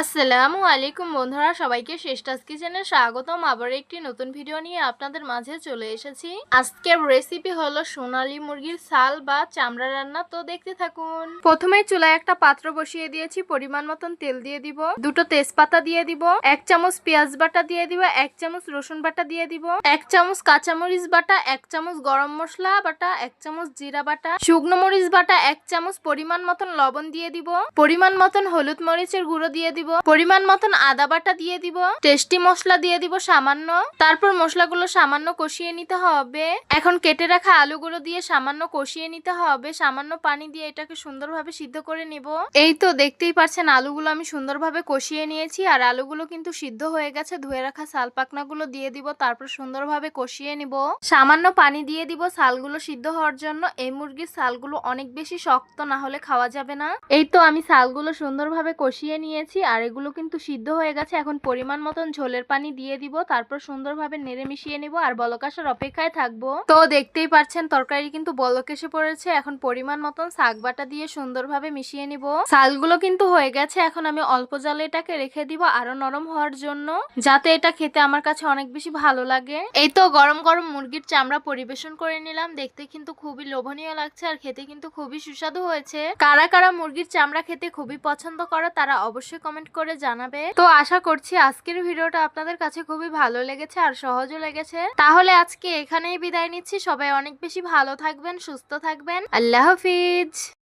আসসালামু আলাইকুম বন্ধুরা, সবাইকে শ্রেষ্ঠাস কিচেনে স্বাগতম। আবার একটি নতুন ভিডিও নিয়ে আপনাদের মাঝে চলে এসেছি। আজকের রেসিপি হলো সোনালী মুরগির ছাল বা চামড়া রান্না। তো দেখতে থাকুন। প্রথমে চুলায় একটা পাত্র বসিয়ে দিয়েছি, পরিমাণ মতন তেল দিয়ে দিব। দুটো তেজপাতা দিয়ে দিব, এক চামচ পেঁয়াজ বাটা দিয়ে দিব, এক চামচ রসুন বাটা দিয়ে দিব, এক চামচ কাঁচামরিচ বাটা, এক চামচ গরম মশলা বাটা, এক চামচ জিরা বাটা, শুকনো মরিচ বাটা, এক চামচ পরিমাণ মতন লবণ দিয়ে দিব। পরিমাণ মতন হলুদ মরিচের গুঁড়ো দিয়ে দিব পরিমাণ মতন আদা বাটা দিয়ে দিব। টেস্টি মশলা দিয়ে দিব সামান্য। তারপর মশলাগুলো সামান্য কষিয়ে নিতে হবে। এখন কেটে রাখা আলুগুলো দিয়ে সামান্য কষিয়ে নিতে হবে। সামান্য পানি দিয়ে এটাকে সুন্দরভাবে সিদ্ধ করে নিব। এই তো দেখতেই পাচ্ছেন আলুগুলো আমি সুন্দরভাবে কষিয়ে নিয়েছি আর আলুগুলো কিন্তু সিদ্ধ হয়ে গেছে। ধুয়ে রাখা সাল পাকনাগুলো দিয়ে দিব, তারপর সুন্দরভাবে কষিয়ে নিব। সামান্য পানি দিয়ে দিব সালগুলো সিদ্ধ হওয়ার জন্য। এই মুরগির সালগুলো অনেক বেশি শক্ত, না হলে খাওয়া যাবে না। এই তো আমি সালগুলো সুন্দরভাবে কষিয়ে নিয়েছি আর এগুলো কিন্তু সিদ্ধ হয়ে গেছে। এখন পরিমাণ মতন ঝোলের পানি দিয়ে দিব, তারপর সুন্দরভাবে নেড়ে মিশিয়ে নিব আর বলক আসার অপেক্ষায় থাকব। তো দেখতেই পাচ্ছেন তরকারি কিন্তু বলক এসে পড়েছে। এখন পরিমাণ মতন শাক বাটা দিয়ে সুন্দরভাবে মিশিয়ে নিব। শালগুলো কিন্তু হয়ে গেছে। এখন আমি অল্প জালে এটাকে রেখে দিব আরও নরম হওয়ার জন্য, যাতে এটা খেতে আমার কাছে অনেক বেশি ভালো লাগে। এই তো গরম গরম মুরগির চামড়া পরিবেশন করে নিলাম। দেখতে কিন্তু খুবই লোভনীয় লাগছে আর খেতে কিন্তু খুবই সুস্বাদু হয়েছে। কারা কারা মুরগির চামড়া খেতে খুবই পছন্দ করো, তারা অবশ্যই কমেন্ট করে জানাবে। তো আশা করছি আজকের ভিডিওটা আপনাদের কাছে খুবই ভালো লেগেছে আর সহজও লেগেছে। তাহলে আজকে এখানেই বিদায় নিচ্ছি। সবাই অনেক বেশি ভালো থাকবেন, সুস্থ থাকবেন। আল্লাহ হাফিজ।